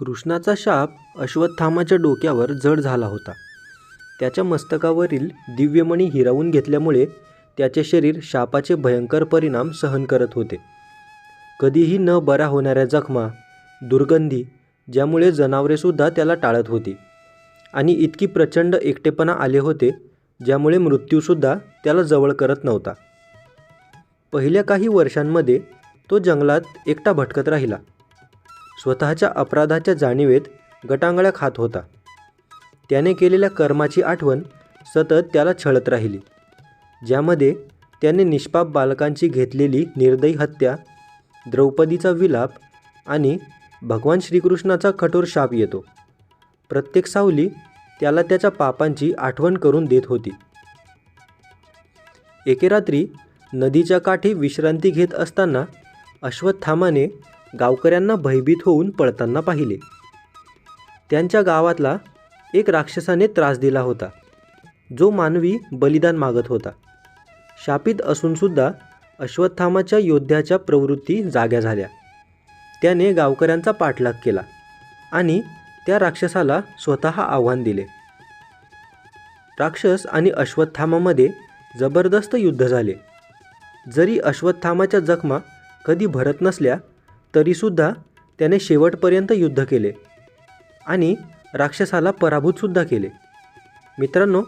कृष्णाचा शाप अश्वत्थामाच्या डोक्यावर जड झाला होता. त्याच्या मस्तकावरील दिव्यमणी हिरावून घेतल्यामुळे त्याचे शरीर शापाचे भयंकर परिणाम सहन करत होते. कधीही न बरा होणाऱ्या जखमा दुर्गंधी ज्यामुळे जनावरेसुद्धा त्याला टाळत होती. आणि इतकी प्रचंड एकटेपणा आले होते ज्यामुळे मृत्यूसुद्धा त्याला जवळ करत नव्हता. पहिल्या काही वर्षांमध्ये तो जंगलात एकटा भटकत राहिला. स्वतःच्या अपराधाच्या जाणीवेत गटांगळ्या खात होता. त्याने केलेल्या कर्माची आठवण सतत त्याला छळत राहिली. ज्यामध्ये त्याने निष्पाप बालकांची घेतलेली निर्दयी हत्या द्रौपदीचा विलाप आणि भगवान श्रीकृष्णाचा कठोर शाप येतो. प्रत्येक सावली त्याला त्याच्या पापांची आठवण करून देत होती. एके रात्री नदीच्या काठी विश्रांती घेत असताना अश्वत्थामाने गावकऱ्यांना भयभीत होऊन पळताना पाहिले. त्यांच्या गावातला एक राक्षसाने त्रास दिला होता. जो मानवी बलिदान मागत होता. शापित असूनसुद्धा अश्वत्थामाच्या योद्ध्याच्या प्रवृत्ती जाग्या झाल्या. त्याने गावकऱ्यांचा पाठलाग केला आणि त्या राक्षसाला स्वतः आव्हान दिले. राक्षस आणि अश्वत्थामामध्ये जबरदस्त युद्ध झाले. जरी अश्वत्थामाच्या जखमा कधी भरत नसल्या तरीसुद्धा त्याने शेवटपर्यंत युद्ध केले आणि राक्षसाला पराभूतसुद्धा केले. मित्रांनो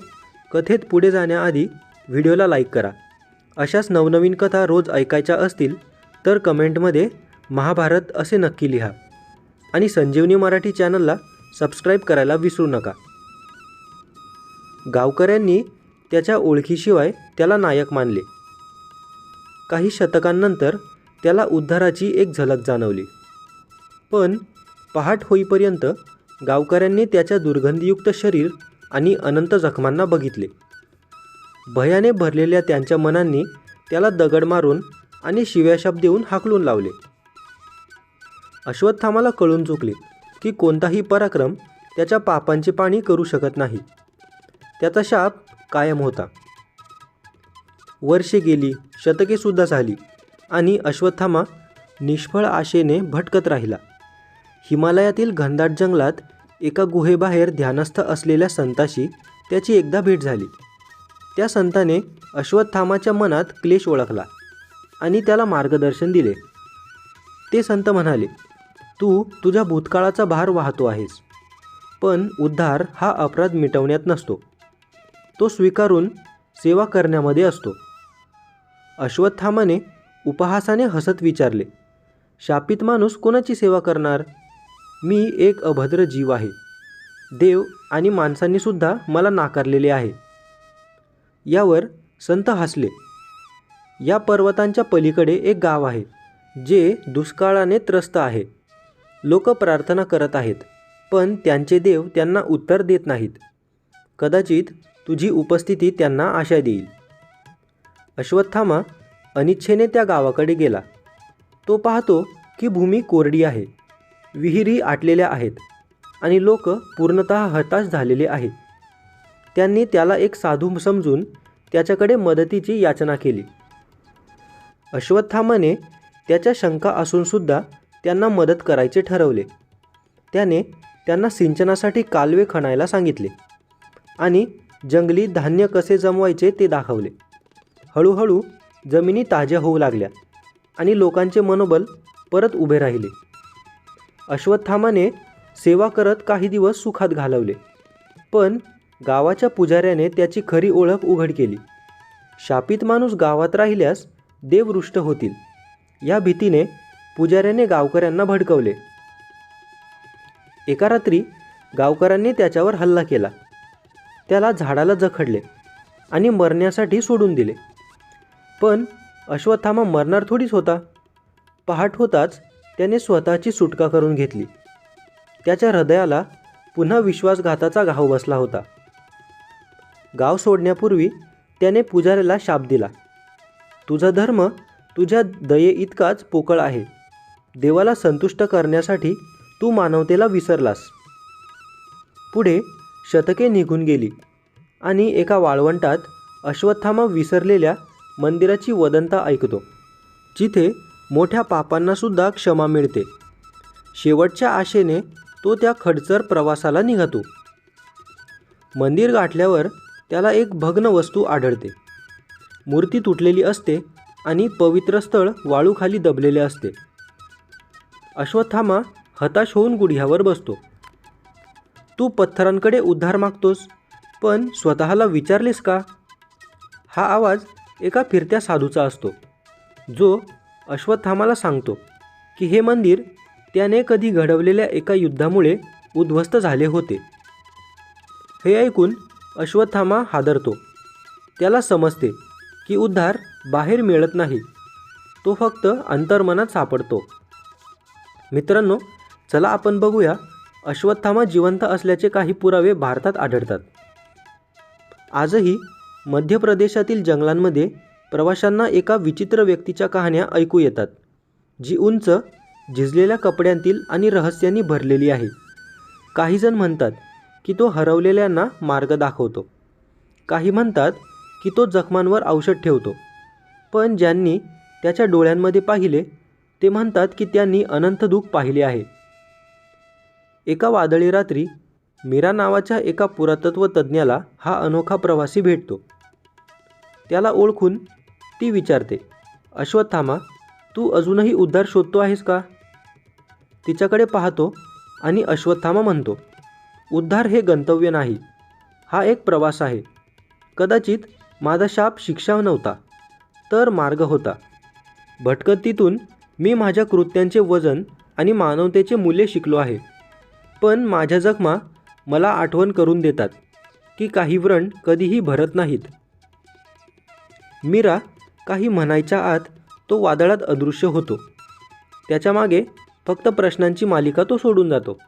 कथेत पुढे जाण्याआधी व्हिडिओला लाईक करा. अशाच नवनवीन कथा रोज ऐकायच्या असतील तर कमेंटमध्ये महाभारत असे नक्की लिहा आणि संजीवनी मराठी चॅनलला सबस्क्राईब करायला विसरू नका. गावकऱ्यांनी त्याच्या ओळखीशिवाय त्याला नायक मानले. काही शतकांनंतर त्याला उद्धाराची एक झलक जाणवली. पण पहाट होईपर्यंत गावकऱ्यांनी त्याच्या दुर्गंधीयुक्त शरीर आणि अनंत जखमांना बघितले. भयाने भरलेल्या त्यांच्या मनांनी त्याला दगड मारून आणि शिव्याशाप देऊन हाकलून लावले. अश्वत्थामाला कळून चुकले की कोणताही पराक्रम त्याच्या पापांचे पाणी करू शकत नाही. त्याचा शाप कायम होता. वर्षे गेली शतकेसुद्धा झाली. आणि अश्वत्थामा निष्फळ आशेने भटकत राहिला. हिमालयातील घनदाट जंगलात एका गुहेबाहेर ध्यानस्थ असलेल्या संताशी त्याची एकदा भेट झाली. त्या संताने अश्वत्थामाच्या मनात क्लेश ओळखला आणि त्याला मार्गदर्शन दिले. ते संत म्हणाले तू तुझ्या भूतकाळाचा भार वाहतो आहेस पण उद्धार हा अपराध मिटवण्यात नसतो. तो स्वीकारून सेवा करण्यामध्ये असतो. अश्वत्थामाने उपहासाने हसत विचारले शापित माणूस कोणाची सेवा करणार? मी एक अभद्र जीव आहे. देव आणि माणसांनीसुद्धा मला नाकारलेले आहे. यावर संत हसले. या पर्वतांच्या पलीकडे एक गाव आहे जे दुष्काळाने त्रस्त आहे. लोक प्रार्थना करत आहेत पण त्यांचे देव त्यांना उत्तर देत नाहीत. कदाचित तुझी उपस्थिती त्यांना आशा देईल. अश्वत्थामा अनिच्छेने त्या गावाकडे गेला. तो पाहतो की भूमी कोरडी आहे. विहिरी आटलेल्या आहेत आणि लोक पूर्णत हताश झालेले आहेत. त्यांनी त्याला एक साधू समजून त्याच्याकडे मदतीची याचना केली. अश्वत्थामाने त्याच्या शंका असूनसुद्धा त्यांना मदत करायचे ठरवले. त्याने त्यांना सिंचनासाठी कालवे खणायला सांगितले आणि जंगली धान्य कसे जमवायचे ते दाखवले. हळूहळू जमिनी ताज्या होऊ लागल्या आणि लोकांचे मनोबल परत उभे राहिले. अश्वत्थामाने सेवा करत काही दिवस सुखात घालवले पण गावाच्या पुजाऱ्याने त्याची खरी ओळख उघड केली. शापित माणूस गावात राहिल्यास देवरुष्ट होतील या भीतीने पुजाऱ्याने गावकऱ्यांना भडकवले. एका रात्री गावकऱ्यांनी त्याच्यावर हल्ला केला. त्याला झाडाला जखडले आणि मरण्यासाठी सोडून दिले. पण अश्वत्थामा मरणार थोडीच होता. पहाट होताच त्याने स्वतःची सुटका करून घेतली. त्याच्या हृदयाला पुन्हा विश्वासघाताचा घाव बसला होता. गाव सोडण्यापूर्वी त्याने पुजाऱ्याला शाप दिला. तुझा धर्म तुझ्या दये इतकाच पोकळ आहे. देवाला संतुष्ट करण्यासाठी तू मानवतेला विसरलास. पुढे शतके निघून गेली आणि एका वाळवंटात अश्वत्थामा विसरलेल्या मंदिराची वदंता ऐकतो. जिथे मोठ्या पापांनासुद्धा क्षमा मिळते. शेवटच्या आशेने तो त्या खडचर प्रवासाला निघतो. मंदिर गाठल्यावर त्याला एक भग्न वस्तू आढळते. मूर्ती तुटलेली असते आणि पवित्र स्थळ वाळूखाली दबलेले असते. अश्वत्थामा हताश होऊन गुढ्यावर बसतो. तू पत्थरांकडे उद्धार मागतोस पण स्वतःला विचारलेस का? हा आवाज एका फिरत्या साधूचा असतो. जो अश्वत्थामाला सांगतो की हे मंदिर त्याने कधी घडवलेल्या एका युद्धामुळे उद्ध्वस्त झाले होते. हे ऐकून अश्वत्थामा हादरतो. त्याला समजते की उद्धार बाहेर मिळत नाही. तो फक्त अंतर्मनात सापडतो. मित्रांनो चला आपण बघूया अश्वत्थामा जिवंत असल्याचे काही पुरावे भारतात आढळतात. आजही मध्य प्रदेशातील जंगलांमध्ये प्रवाशांना एका विचित्र व्यक्तीच्या कहाण्या ऐकू येतात जी उंच झिजलेल्या कपड्यांतील आणि रहस्यांनी भरलेली आहे. काहीजण म्हणतात की तो हरवलेल्यांना मार्ग दाखवतो. काही म्हणतात की तो जखमांवर औषध ठेवतो. पण ज्यांनी त्याच्या डोळ्यांमध्ये पाहिले ते म्हणतात की त्यांनी अनंत दुःख पाहिले आहे. एका वादळी रात्री मीरा नावाच्या एका पुरातत्व तज्ज्ञाला हा अनोखा प्रवासी भेटतो. त्याला ओळखून ती विचारते अश्वत्थामा तू अजूनही उद्धार शोधतो आहेस का? तिच्याकडे पाहतो आणि अश्वत्थामा म्हणतो उद्धार हे गंतव्य नाही हा एक प्रवास आहे. कदाचित माझा शाप शिक्षा नव्हता तर मार्ग होता. भटकतीतून मी माझ्या कृत्यांचे वजन आणि मानवतेचे मूल्य शिकलो आहे. पण माझ्या जखमा मला आठवण करून देतात की काही व्रण कधीही भरत नाहीत. मीरा काही म्हणायच्या आत तो वादळात अदृश्य होतो. त्याच्यामागे फक्त प्रश्नांची मालिका तो सोडून जातो.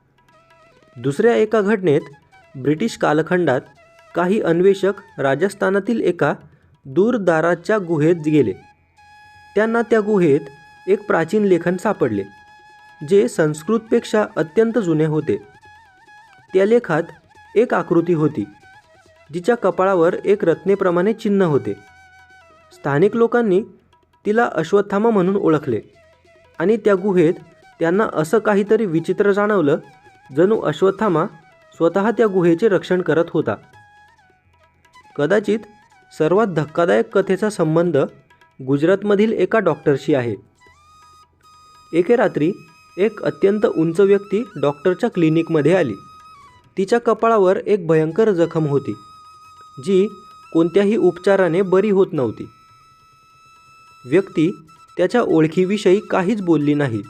दुसऱ्या एका घटनेत ब्रिटिश कालखंडात काही अन्वेषक राजस्थानातील एका दूरदाराच्या गुहेत गेले. त्यांना त्या गुहेत एक प्राचीन लेखन सापडले जे संस्कृतपेक्षा अत्यंत जुने होते. त्या लेखात एक आकृती होती जिच्या कपाळावर एक रत्नेप्रमाणे चिन्ह होते. स्थानिक लोकांनी तिला अश्वत्थामा म्हणून ओळखले आणि त्या गुहेत त्यांना असं काहीतरी विचित्र जाणवलं जणू अश्वत्थामा स्वतः त्या गुहेचे रक्षण करत होता. कदाचित सर्वात धक्कादायक कथेचा संबंध गुजरातमधील एका डॉक्टरशी आहे. एके रात्री एक अत्यंत उंच व्यक्ती डॉक्टरच्या क्लिनिकमध्ये आली. तिच्या कपाळावर एक भयंकर जखम होती जी कोणत्याही उपचाराने बरी होत नव्हती. व्यक्ती त्याच्या ओळखीविषयी काहीच बोलली नाही.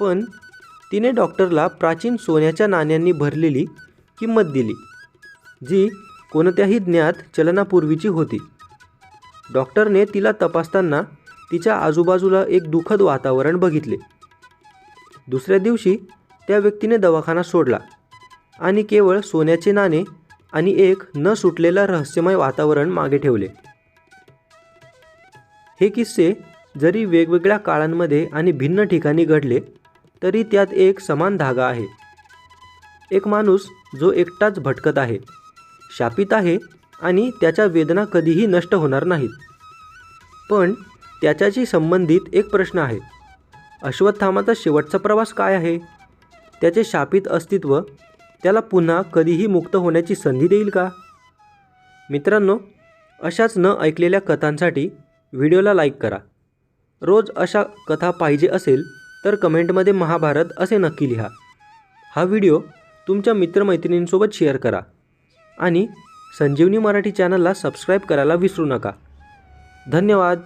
पण तिने डॉक्टरला प्राचीन सोन्याच्या नाण्यांनी भरलेली किंमत दिली जी कोणत्याही ज्ञात चलनापूर्वीची होती. डॉक्टरने तिला तपासताना तिच्या आजूबाजूला एक दुःखद वातावरण बघितले. दुसऱ्या दिवशी त्या व्यक्तीने दवाखाना सोडला आणि केवळ सोन्याचे नाणे आणि एक न सुटलेला रहस्यमय वातावरण मागे ठेवले. हे किस्से जरी वेगवेगळ्या काळांमध्ये आणि भिन्न ठिकाणी घडले तरी त्यात एक समान धागा आहे. एक माणूस जो एकटाच भटकत आहे शापित आहे आणि त्याच्या वेदना कधीही नष्ट होणार नाहीत. पण त्याच्याशी संबंधित एक प्रश्न आहे. अश्वत्थामाचा शेवटचा प्रवास काय आहे? त्याचे शापित अस्तित्व त्याला पुन्हा कधीही मुक्त होण्याची संधी देईल का? मित्रांनो अशाच न ऐकलेल्या कथांसाठी व्हिडिओला लाईक करा. रोज अशा कथा पाहिजे असेल तर कमेंटमध्ये महाभारत असे नक्की लिहा. हा व्हिडिओ तुमच्या मित्रमैत्रिणींसोबत शेअर करा आणि संजीवनी मराठी चॅनलला सबस्क्राईब करायला विसरू नका. धन्यवाद.